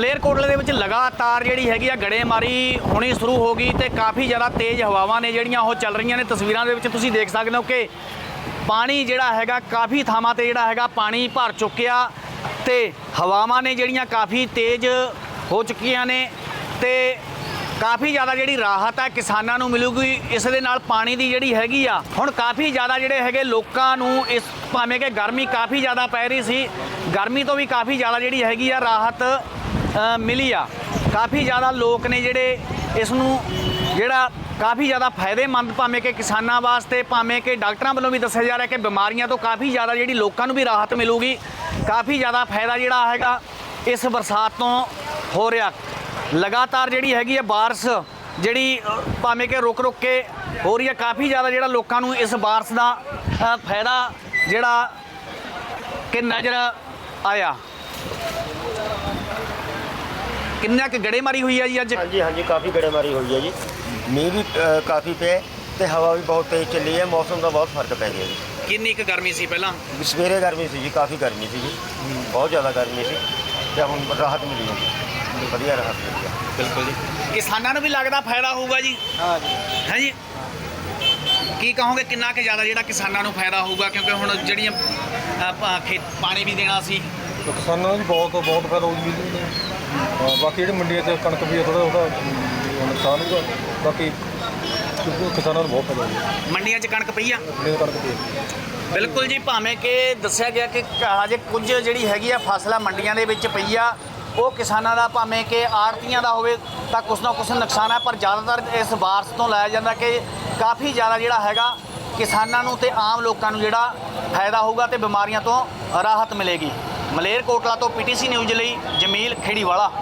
ਮਲੇਰਕੋਟਲੇ ਦੇ ਵਿੱਚ ਲਗਾਤਾਰ ਜਿਹੜੀ ਹੈਗੀ ਆ ਗੜੇਮਾਰੀ ਹੋਣੀ ਸ਼ੁਰੂ ਹੋ ਗਈ ਤੇ ਕਾਫੀ ਜ਼ਿਆਦਾ ਤੇਜ਼ ਹਵਾਵਾਂ ਨੇ ਜਿਹੜੀਆਂ ਉਹ ਚੱਲ ਰਹੀਆਂ ਨੇ। ਤਸਵੀਰਾਂ ਦੇ ਵਿੱਚ ਤੁਸੀਂ ਦੇਖ ਸਕਦੇ ਹੋ ਕਿ ਪਾਣੀ ਜਿਹੜਾ ਹੈਗਾ ਕਾਫੀ ਥਾਵਾਂ ਤੇ ਜਿਹੜਾ ਹੈਗਾ ਪਾਣੀ ਭਰ ਚੁੱਕਿਆ ਤੇ ਹਵਾਵਾਂ ਨੇ ਜਿਹੜੀਆਂ ਕਾਫੀ ਤੇਜ਼ ਹੋ ਚੁੱਕੀਆਂ ਨੇ ਤੇ ਕਾਫੀ ਜ਼ਿਆਦਾ ਜਿਹੜੀ ਰਾਹਤ ਹੈ ਕਿਸਾਨਾਂ ਨੂੰ ਮਿਲੂਗੀ। ਇਸ ਦੇ ਨਾਲ ਪਾਣੀ ਦੀ ਜਿਹੜੀ ਹੈਗੀ ਆ, ਹੁਣ ਕਾਫੀ ਜ਼ਿਆਦਾ ਜਿਹੜੇ ਹੈਗੇ ਲੋਕਾਂ ਨੂੰ ਇਸ ਭਾਵੇਂ ਕਿ ਗਰਮੀ ਕਾਫੀ ਜ਼ਿਆਦਾ ਪੈ ਰਹੀ ਸੀ, ਗਰਮੀ ਤੋਂ ਵੀ ਕਾਫੀ ਜ਼ਿਆਦਾ ਜਿਹੜੀ ਹੈਗੀ ਆ ਰਾਹਤ ਮਿਲੀ ਆ। ਕਾਫੀ ਜ਼ਿਆਦਾ ਲੋਕ ਨੇ ਜਿਹੜੇ ਇਸ ਨੂੰ ਜਿਹੜਾ ਕਾਫੀ ਜ਼ਿਆਦਾ ਫਾਇਦੇਮੰਦ, ਭਾਵੇਂ ਕਿ ਕਿਸਾਨਾਂ ਵਾਸਤੇ, ਭਾਵੇਂ ਕਿ ਡਾਕਟਰਾਂ ਵੱਲੋਂ ਵੀ ਦੱਸਿਆ ਜਾ ਰਿਹਾ ਕਿ ਬਿਮਾਰੀਆਂ ਤੋਂ ਕਾਫੀ ਜ਼ਿਆਦਾ ਜਿਹੜੀ ਲੋਕਾਂ ਨੂੰ ਵੀ ਰਾਹਤ ਮਿਲੂਗੀ। ਕਾਫੀ ਜ਼ਿਆਦਾ ਫਾਇਦਾ ਜਿਹੜਾ ਹੈਗਾ ਇਸ ਬਰਸਾਤ ਤੋਂ ਹੋ ਰਿਹਾ। ਲਗਾਤਾਰ ਜਿਹੜੀ ਹੈਗੀ ਹੈ ਬਾਰਿਸ਼, ਜਿਹੜੀ ਭਾਵੇਂ ਕਿ ਰੁਕ ਰੁਕ ਕੇ ਹੋ ਰਹੀ ਹੈ ਕਾਫੀ ਜ਼ਿਆਦਾ ਜਿਹੜਾ ਲੋਕਾਂ ਨੂੰ ਇਸ ਬਾਰਿਸ਼ ਦਾ ਫਾਇਦਾ ਜਿਹੜਾ ਕਿ ਨਜ਼ਰ ਆਇਆ। ਕਿੰਨਾ ਕੁ ਗੜੇ ਮਾਰੀ ਹੋਈ ਹੈ ਜੀ ਅੱਜ? ਹਾਂਜੀ ਹਾਂਜੀ ਕਾਫੀ ਗੜੇਮਾਰੀ ਹੋਈ ਹੈ ਜੀ। ਮੀਂਹ ਵੀ ਅ, ਕਾਫੀ ਪਿਆ ਤੇ ਹਵਾ ਵੀ ਬਹੁਤ ਤੇਜ਼ ਚੱਲੀ ਹੈ ਮੌਸਮ ਦਾ ਬਹੁਤ ਫ਼ਰਕ ਪੈ ਗਿਆ ਜੀ। ਕਿੰਨੀ ਕੁ ਗਰਮੀ ਸੀ ਪਹਿਲਾਂ? ਵੀ ਸਵੇਰੇ ਗਰਮੀ ਸੀ ਜੀ ਕਾਫੀ ਗਰਮੀ ਸੀ ਜੀ। ਬਹੁਤ ਜ਼ਿਆਦਾ ਗਰਮੀ ਸੀ ਤੇ ਹੁਣ ਰਾਹਤ ਮਿਲੀ ਹੈ ਵਧੀਆ ਰਾਹਤ ਮਿਲੀ ਹੈ। ਬਿਲਕੁਲ ਜੀ। ਕਿਸਾਨਾਂ ਨੂੰ ਵੀ ਲੱਗਦਾ ਫਾਇਦਾ ਹੋਊਗਾ ਜੀ? ਹਾਂ ਜੀ। ਹੈ ਜੀ? ਕੀ ਕਹੋਗੇ ਕਿੰਨਾ ਕੁ ਜ਼ਿਆਦਾ ਜਿਹੜਾ ਕਿਸਾਨਾਂ ਨੂੰ ਫਾਇਦਾ ਹੋਊਗਾ? ਕਿਉਂਕਿ ਹੁਣ ਜਿਹੜੀਆਂ ਅ, ਪ- ਖੇਤ ਪਾਣੀ ਵੀ ਦੇਣਾ ਸੀ। ਕਿਸਾਨਾਂ ਨੂੰ ਵੀ ਬਹੁਤ ਬਹੁਤ ਫਾਇਦਾ ਹੋ ਜੀ। ਹਾਂ, ਬਾਕੀ ਜਿਹੜੇ ਮੰਡੀਆਂ 'ਚ ਕਣਕ ਵੀ ਥੋੜਾ ਉਹਦਾ ਨੁਕਸਾਨ ਹੋਊਗਾ। ਬਾਕੀ ਕਿਉਂਕਿ ਕਿਸਾਨਾਂ ਨੂੰ ਬਹੁਤ ਫਾਇਦਾ ਹੋਊਗਾ। ਮੰਡੀਆਂ 'ਚ ਕਣਕ ਪਈ ਆ? ਮੰਡੀਆਂ 'ਚ ਕਣਕ ਦੀ ਬਿਲਕੁਲ ਜੀ ਭਾਵੇਂ ਕਿ ਦੱਸਿਆ ਗਿਆ ਕਿ ਹਜੇ ਕੁਝ ਜਿਹੜੀ ਹੈਗੀ ਆ ਫਸਲਾਂ ਮੰਡੀਆਂ ਦੇ ਵਿੱਚ ਪਈ ਆ ਉਹ ਕਿਸਾਨਾਂ ਦਾ ਭਾਵੇਂ ਕਿ ਆੜਤੀਆਂ ਦਾ ਹੋਵੇ ਤਾਂ ਕੁਛ ਨਾ ਕੁਛ ਨੁਕਸਾਨ ਹੈ ਪਰ ਜ਼ਿਆਦਾਤਰ ਇਸ ਬਾਰਸ ਤੋਂ ਲਾਇਆ ਜਾਂਦਾ ਕਿ ਕਾਫੀ ਜ਼ਿਆਦਾ ਜਿਹੜਾ ਹੈਗਾ ਕਿਸਾਨਾਂ ਨੂੰ ਤੇ ਆਮ ਲੋਕਾਂ ਨੂੰ ਜਿਹੜਾ ਫਾਇਦਾ ਹੋਊਗਾ ਤੇ ਬਿਮਾਰੀਆਂ ਤੋਂ ਰਾਹਤ ਮਿਲੇਗੀ। ਮਲੇਰਕੋਟਲਾ ਤੋਂ ਪੀਟੀਸੀ ਨਿਊਜ਼ ਲਈ ਜਮੀਲ ਖੇੜੀਵਾਲਾ।